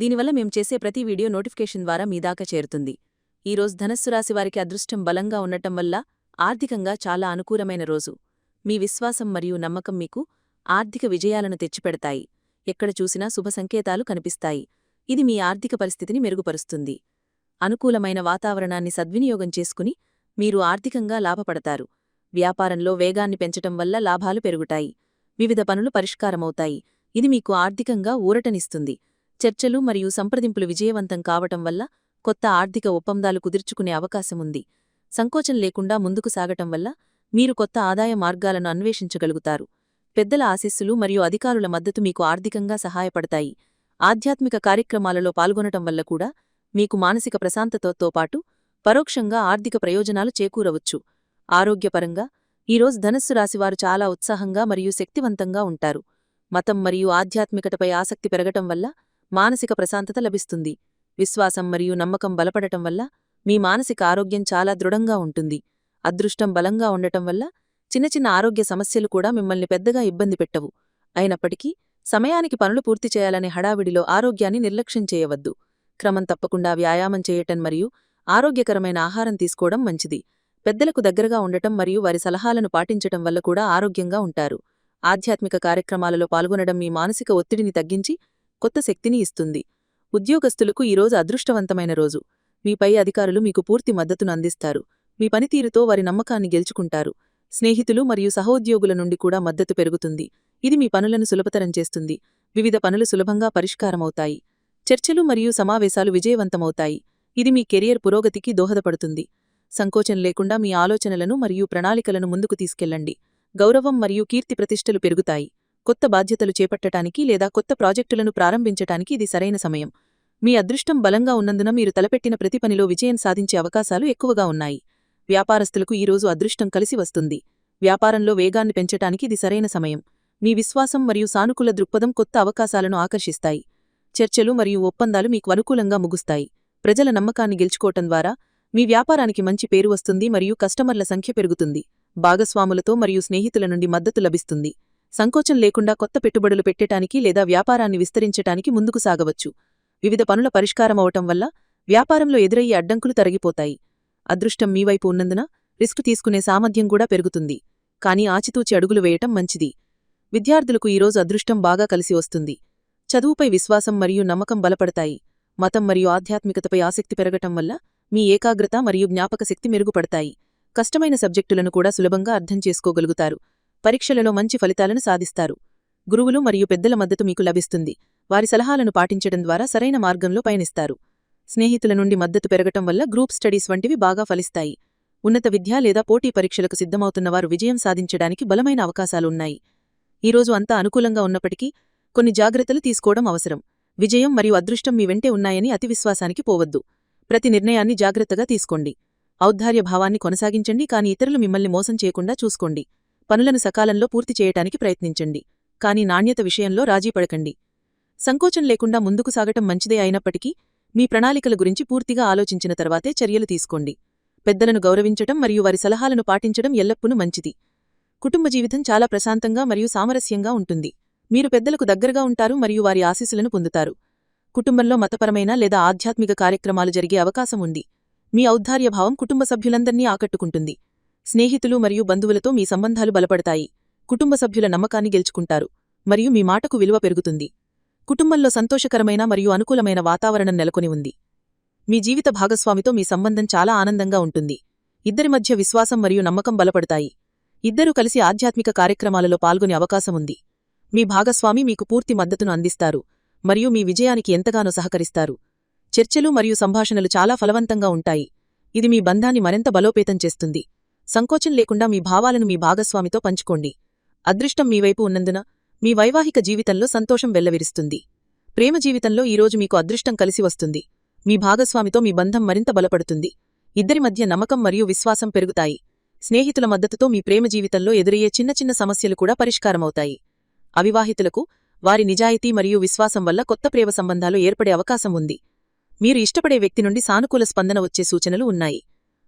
దీనివల్ల మేం చేసే ప్రతి వీడియో నోటిఫికేషన్ ద్వారా మీ దాకా చేరుతుంది. ఈరోజు ధనస్సు రాశి వారికి అదృష్టం బలంగా ఉండటం వల్ల ఆర్థికంగా చాలా అనుకూలమైన రోజు. మీ విశ్వాసం మరియు నమ్మకం మీకు ఆర్థిక విజయాలను తెచ్చిపెడతాయి. ఎక్కడ చూసినా శుభ సంకేతాలు కనిపిస్తాయి. ఇది మీ ఆర్థిక పరిస్థితిని మెరుగుపరుస్తుంది. అనుకూలమైన వాతావరణాన్ని సద్వినియోగం చేసుకుని మీరు ఆర్థికంగా లాభపడతారు. వ్యాపారంలో వేగాన్ని పెంచటం వల్ల లాభాలు పెరుగుతాయి. వివిధ పనులు పరిష్కారమవుతాయి. ఇది మీకు ఆర్థికంగా ఊరటనిస్తుంది. చర్చలు మరియు సంప్రదింపులు విజయవంతం కావటం వల్ల కొత్త ఆర్థిక ఒప్పందాలు కుదుర్చుకునే అవకాశముంది. సంకోచం లేకుండా ముందుకు సాగటం వల్ల మీరు కొత్త ఆదాయ మార్గాలను అన్వేషించగలుగుతారు. పెద్దల ఆశీస్సులు మరియు అధికారుల మద్దతు మీకు ఆర్థికంగా సహాయపడతాయి. ఆధ్యాత్మిక కార్యక్రమాలలో పాల్గొనటం వల్ల కూడా మీకు మానసిక ప్రశాంతతతో పాటు పరోక్షంగా ఆర్థిక ప్రయోజనాలు చేకూరవచ్చు. ఆరోగ్యపరంగా ఈరోజు ధనస్సు రాశివారు చాలా ఉత్సాహంగా మరియు శక్తివంతంగా ఉంటారు. మతం మరియు ఆధ్యాత్మికతపై ఆసక్తి పెరగటం వల్ల మానసిక ప్రశాంతత లభిస్తుంది. విశ్వాసం మరియు నమ్మకం బలపడటం వల్ల మీ మానసిక ఆరోగ్యం చాలా దృఢంగా ఉంటుంది. అదృష్టం బలంగా ఉండటం వల్ల చిన్న చిన్న ఆరోగ్య సమస్యలు కూడా మిమ్మల్ని పెద్దగా ఇబ్బంది పెట్టవు. అయినప్పటికీ సమయానికి పనులు పూర్తి చేయాలనే హడావిడిలో ఆరోగ్యాన్ని నిర్లక్ష్యం చేయవద్దు. క్రమం తప్పకుండా వ్యాయామం చేయటం మరియు ఆరోగ్యకరమైన ఆహారం తీసుకోవడం మంచిది. పెద్దలకు దగ్గరగా ఉండటం మరియు వారి సలహాలను పాటించటం వల్ల కూడా ఆరోగ్యంగా ఉంటారు. ఆధ్యాత్మిక కార్యక్రమాలలో పాల్గొనడం మీ మానసిక ఒత్తిడిని తగ్గించి కొత్త శక్తిని ఇస్తుంది. ఉద్యోగస్తులకు ఈరోజు అదృష్టవంతమైన రోజు. మీపై అధికారులు మీకు పూర్తి మద్దతును అందిస్తారు. మీ పనితీరుతో వారి నమ్మకాన్ని గెలుచుకుంటారు. స్నేహితులు మరియు సహోద్యోగుల నుండి కూడా మద్దతు పెరుగుతుంది. ఇది మీ పనులను సులభతరం చేస్తుంది. వివిధ పనులు సులభంగా పరిష్కారమవుతాయి. చర్చలు మరియు సమావేశాలు విజయవంతమవుతాయి. ఇది మీ కెరియర్ పురోగతికి దోహదపడుతుంది. సంకోచం లేకుండా మీ ఆలోచనలను మరియు ప్రణాళికలను ముందుకు తీసుకెళ్ళండి గౌరవం మరియు కీర్తి ప్రతిష్టలు పెరుగుతాయి. కొత్త బాధ్యతలు చేపట్టటానికి లేదా కొత్త ప్రాజెక్టులను ప్రారంభించటానికి ఇది సరైన సమయం. మీ అదృష్టం బలంగా ఉన్నందున మీరు తలపెట్టిన ప్రతి పనిలో విజయం సాధించే అవకాశాలు ఎక్కువగా ఉన్నాయి. వ్యాపారస్తులకు ఈరోజు అదృష్టం కలిసి వస్తుంది. వ్యాపారంలో వేగాన్ని పెంచటానికి ఇది సరైన సమయం. మీ విశ్వాసం మరియు సానుకూల దృక్పథం కొత్త అవకాశాలను ఆకర్షిస్తాయి. చర్చలు మరియు ఒప్పందాలు మీకు అనుకూలంగా ముగుస్తాయి. ప్రజల నమ్మకాన్ని గెలుచుకోవటం ద్వారా మీ వ్యాపారానికి మంచి పేరు వస్తుంది మరియు కస్టమర్ల సంఖ్య పెరుగుతుంది. భాగస్వాములతో మరియు స్నేహితుల నుండి మద్దతు లభిస్తుంది. సంకోచం లేకుండా కొత్త పెట్టుబడులు పెట్టటానికి లేదా వ్యాపారాన్ని విస్తరించటానికి ముందుకు సాగవచ్చు. వివిధ పనుల పరిష్కారమవటం వల్ల వ్యాపారంలో ఎదురయ్యే అడ్డంకులు తరగిపోతాయి అదృష్టం మీవైపు ఉన్నందున రిస్క్ తీసుకునే సామర్థ్యం కూడా పెరుగుతుంది. కానీ ఆచితూచి అడుగులు వేయటం మంచిది. విద్యార్థులకు ఈరోజు అదృష్టం బాగా కలిసి వస్తుంది. చదువుపై విశ్వాసం మరియు నమ్మకం బలపడతాయి. మతం మరియు ఆధ్యాత్మికతపై ఆసక్తి పెరగటం వల్ల మీ ఏకాగ్రత మరియు జ్ఞాపకశక్తి మెరుగుపడతాయి. కష్టమైన సబ్జెక్టులను కూడా సులభంగా అర్థం చేసుకోగలుగుతారు. పరీక్షలలో మంచి ఫలితాలను సాధిస్తారు. గురువులు మరియు పెద్దల మద్దతు మీకు లభిస్తుంది. వారి సలహాలను పాటించడం ద్వారా సరైన మార్గంలో పయనిస్తారు. స్నేహితుల నుండి మద్దతు పెరగటం వల్ల గ్రూప్ స్టడీస్ వంటివి బాగా ఫలిస్తాయి. ఉన్నత విద్య లేదా పోటీ పరీక్షలకు సిద్ధమవుతున్నవారు విజయం సాధించడానికి బలమైన అవకాశాలున్నాయి. ఈరోజు అంతా అనుకూలంగా ఉన్నప్పటికీ కొన్ని జాగ్రత్తలు తీసుకోవడం అవసరం. విజయం మరియు అదృష్టం మీ వెంటే ఉన్నాయని అతి విశ్వాసానికి పోవద్దు. ప్రతి నిర్ణయాన్ని జాగ్రత్తగా తీసుకోండి. ఔద్ధార్య భావాన్ని కొనసాగించండి కాని ఇతరులు మిమ్మల్ని మోసం చేయకుండా చూసుకోండి. పనులను సకాలంలో పూర్తి చేయటానికి ప్రయత్నించండి. కాని నాణ్యత విషయంలో రాజీ పడకండి. సంకోచం లేకుండా ముందుకు సాగటం మంచిదే అయినప్పటికీ మీ ప్రణాళికల గురించి పూర్తిగా ఆలోచించిన తర్వాతే చర్యలు తీసుకోండి. పెద్దలను గౌరవించటం మరియు వారి సలహాలను పాటించడం ఎల్లప్పుడూ మంచిది. కుటుంబ జీవితం చాలా ప్రశాంతంగా మరియు సామరస్యంగా ఉంటుంది. మీరు పెద్దలకు దగ్గరగా ఉంటారు మరియు వారి ఆశీస్సులను పొందుతారు. కుటుంబంలో మతపరమైన లేదా ఆధ్యాత్మిక కార్యక్రమాలు జరిగే అవకాశం ఉంది. మీ ఔద్ధార్యభావం కుటుంబ సభ్యులందర్నీ ఆకట్టుకుంటుంది. స్నేహితులు మరియు బంధువులతో మీ సంబంధాలు బలపడతాయి. కుటుంబ సభ్యుల నమ్మకాన్ని గెలుచుకుంటారు. మరియు మీ మాటకు విలువ పెరుగుతుంది. కుటుంబంలో సంతోషకరమైన మరియు అనుకూలమైన వాతావరణం నెలకొని ఉంది. మీ జీవిత భాగస్వామితో మీ సంబంధం చాలా ఆనందంగా ఉంటుంది. ఇద్దరి మధ్య విశ్వాసం మరియు నమ్మకం బలపడతాయి. ఇద్దరూ కలిసి ఆధ్యాత్మిక కార్యక్రమాలలో పాల్గొనే అవకాశం ఉంది. మీ భాగస్వామి మీకు పూర్తి మద్దతును అందిస్తారు. మరియు మీ విజయానికి ఎంతగానో సహకరిస్తారు. చర్చలు మరియు సంభాషణలు చాలా ఫలవంతంగా ఉంటాయి. ఇది మీ బంధాన్ని మరింత బలోపేతం చేస్తుంది. సంకోచం లేకుండా మీ భావాలను మీ భాగస్వామితో పంచుకోండి. అదృష్టం మీవైపు ఉన్నందున మీ వైవాహిక జీవితంలో సంతోషం వెల్లవిరుస్తుంది. ప్రేమ జీవితంలో ఈరోజు మీకు అదృష్టం కలిసి వస్తుంది. మీ భాగస్వామితో మీ బంధం మరింత బలపడుతుంది. ఇద్దరి మధ్య నమ్మకం మరియు విశ్వాసం పెరుగుతాయి. స్నేహితుల మద్దతుతో మీ ప్రేమ జీవితంలో ఎదురయ్యే చిన్న చిన్న సమస్యలు కూడా పరిష్కారమవుతాయి. అవివాహితులకు వారి నిజాయితీ మరియు విశ్వాసం వల్ల కొత్త ప్రేమ సంబంధాలు ఏర్పడే అవకాశం ఉంది. మీరు ఇష్టపడే వ్యక్తి నుండి సానుకూల స్పందన వచ్చే సూచనలు ఉన్నాయి.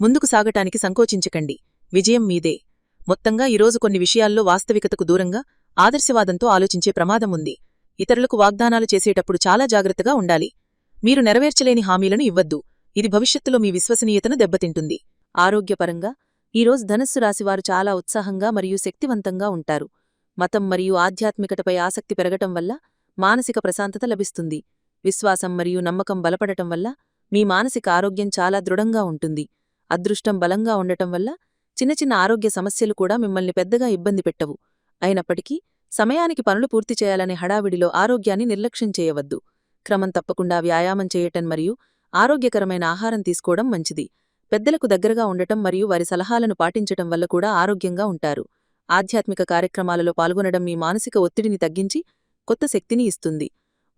ముందుకు సాగటానికి సంకోచించకండి. విజయం మీదే. మొత్తంగా ఈరోజు కొన్ని విషయాల్లో వాస్తవికతకు దూరంగా ఆదర్శవాదంతో ఆలోచించే ప్రమాదం ఉంది. ఇతరులకు వాగ్దానాలు చేసేటప్పుడు చాలా జాగ్రత్తగా ఉండాలి. మీరు నెరవేర్చలేని హామీలను ఇవ్వద్దు. ఇది భవిష్యత్తులో మీ విశ్వసనీయతను దెబ్బతింటుంది. ఆరోగ్యపరంగా ఈరోజు ధనస్సు రాశివారు చాలా ఉత్సాహంగా మరియు శక్తివంతంగా ఉంటారు. మతం మరియు ఆధ్యాత్మికతపై ఆసక్తి పెరగటం వల్ల మానసిక ప్రశాంతత లభిస్తుంది. విశ్వాసం మరియు నమ్మకం బలపడటం వల్ల మీ మానసిక ఆరోగ్యం చాలా దృఢంగా ఉంటుంది. అదృష్టం బలంగా ఉండటం వల్ల చిన్న చిన్న ఆరోగ్య సమస్యలు కూడా మిమ్మల్ని పెద్దగా ఇబ్బంది పెట్టవు. అయినప్పటికీ సమయానికి పనులు పూర్తి చేయాలనే హడావిడిలో ఆరోగ్యాన్ని నిర్లక్ష్యం చేయవద్దు. క్రమం తప్పకుండా వ్యాయామం చేయటం మరియు ఆరోగ్యకరమైన ఆహారం తీసుకోవడం మంచిది. పెద్దలకు దగ్గరగా ఉండటం మరియు వారి సలహాలను పాటించటం వల్ల కూడా ఆరోగ్యంగా ఉంటారు. ఆధ్యాత్మిక కార్యక్రమాలలో పాల్గొనడం మీ మానసిక ఒత్తిడిని తగ్గించి కొత్త శక్తిని ఇస్తుంది.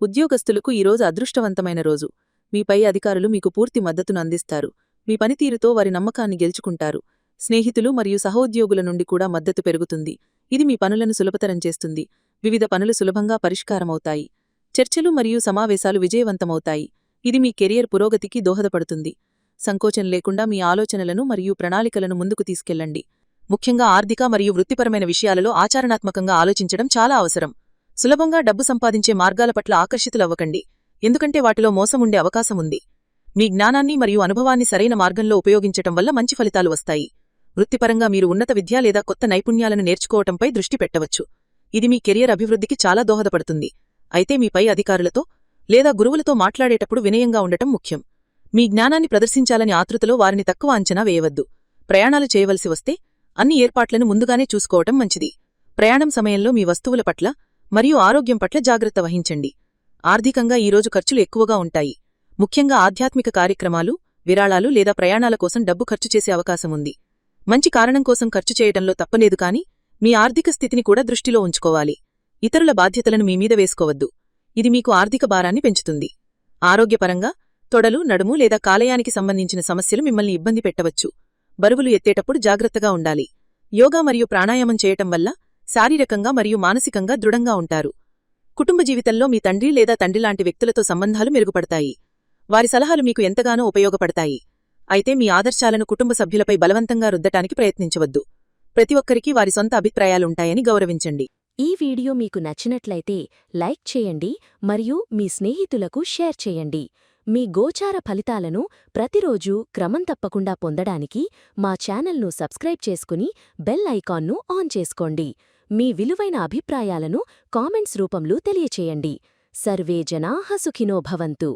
ఉద్యోగస్తులకు ఈరోజు అదృష్టవంతమైన రోజు. మీ పై అధికారులు మీకు పూర్తి మద్దతును అందిస్తారు. మీ పనితీరుతో వారి నమ్మకాన్ని గెలుచుకుంటారు. స్నేహితులు మరియు సహోద్యోగుల నుండి కూడా మద్దతు పెరుగుతుంది. ఇది మీ పనులను సులభతరం చేస్తుంది. వివిధ పనులు సులభంగా పరిష్కారమవుతాయి. చర్చలు మరియు సమావేశాలు విజయవంతమవుతాయి. ఇది మీ కెరియర్ పురోగతికి దోహదపడుతుంది. సంకోచం లేకుండా మీ ఆలోచనలను మరియు ప్రణాళికలను ముందుకు తీసుకెళ్ళండి ముఖ్యంగా ఆర్థిక మరియు వృత్తిపరమైన విషయాలలో ఆచరణాత్మకంగా ఆలోచించడం చాలా అవసరం. సులభంగా డబ్బు సంపాదించే మార్గాల పట్ల ఆకర్షితులవ్వకండి. ఎందుకంటే వాటిలో మోసం ఉండే అవకాశం ఉంది మీ జ్ఞానాన్ని మరియు అనుభవాన్ని సరైన మార్గంలో ఉపయోగించటం వల్ల మంచి ఫలితాలు వస్తాయి. వృత్తిపరంగా మీరు ఉన్నత విద్య లేదా కొత్త నైపుణ్యాలను నేర్చుకోవటంపై దృష్టి పెట్టవచ్చు. ఇది మీ కెరియర్ అభివృద్ధికి చాలా దోహదపడుతుంది. అయితే మీ పై అధికారులతో లేదా గురువులతో మాట్లాడేటప్పుడు వినయంగా ఉండటం ముఖ్యం. మీ జ్ఞానాన్ని ప్రదర్శించాలని ఆతృతలో వారిని తక్కువ అంచనా వేయవద్దు. ప్రయాణాలు చేయవలసి వస్తే అన్ని ఏర్పాట్లను ముందుగానే చూసుకోవటం మంచిది. ప్రయాణం సమయంలో మీ వస్తువుల పట్ల మరియు ఆరోగ్యం పట్ల జాగ్రత్త వహించండి. ఆర్థికంగా ఈరోజు ఖర్చులు ఎక్కువగా ఉంటాయి. ముఖ్యంగా ఆధ్యాత్మిక కార్యక్రమాలు విరాళాలు లేదా ప్రయాణాల కోసం డబ్బు ఖర్చు చేసే అవకాశం ఉంది. మంచి కారణం కోసం ఖర్చు చేయటంలో తప్పలేదు కాని మీ ఆర్థిక స్థితిని కూడా దృష్టిలో ఉంచుకోవాలి. ఇతరుల బాధ్యతలను మీ మీద వేసుకోవద్దు. ఇది మీకు ఆర్థిక భారాన్ని పెంచుతుంది. ఆరోగ్యపరంగా తొడలు నడుము లేదా కాలేయానికి సంబంధించిన సమస్యలు మిమ్మల్ని ఇబ్బంది పెట్టవచ్చు. బరువులు ఎత్తేటప్పుడు జాగ్రత్తగా ఉండాలి. యోగా మరియు ప్రాణాయామం చేయటం వల్ల శారీరకంగా మరియు మానసికంగా దృఢంగా ఉంటారు. కుటుంబ జీవితంలో మీ తండ్రి లేదా తండ్రి లాంటి వ్యక్తులతో సంబంధాలు మెరుగుపడతాయి. వారి సలహాలు మీకు ఎంతగానో ఉపయోగపడతాయి. అయితే మీ ఆదర్శాలను కుటుంబ సభ్యులపై బలవంతంగా రుద్దటానికి ప్రయత్నించవద్దు. ప్రతి ఒక్కరికీ వారి సొంత అభిప్రాయాలుంటాయని గౌరవించండి. ఈ వీడియో మీకు నచ్చినట్లయితే లైక్ చేయండి మరియు మీ స్నేహితులకు షేర్ చేయండి. మీ గోచార ఫలితాలను ప్రతిరోజూ క్రమం తప్పకుండా పొందడానికి మా ఛానల్ను సబ్స్క్రైబ్ చేసుకుని బెల్ ఐకాన్ను ఆన్ చేసుకోండి. మీ విలువైన అభిప్రాయాలను కామెంట్స్ రూపంలో తెలియచేయండి. సర్వే జనాః సుఖినో భవంతు.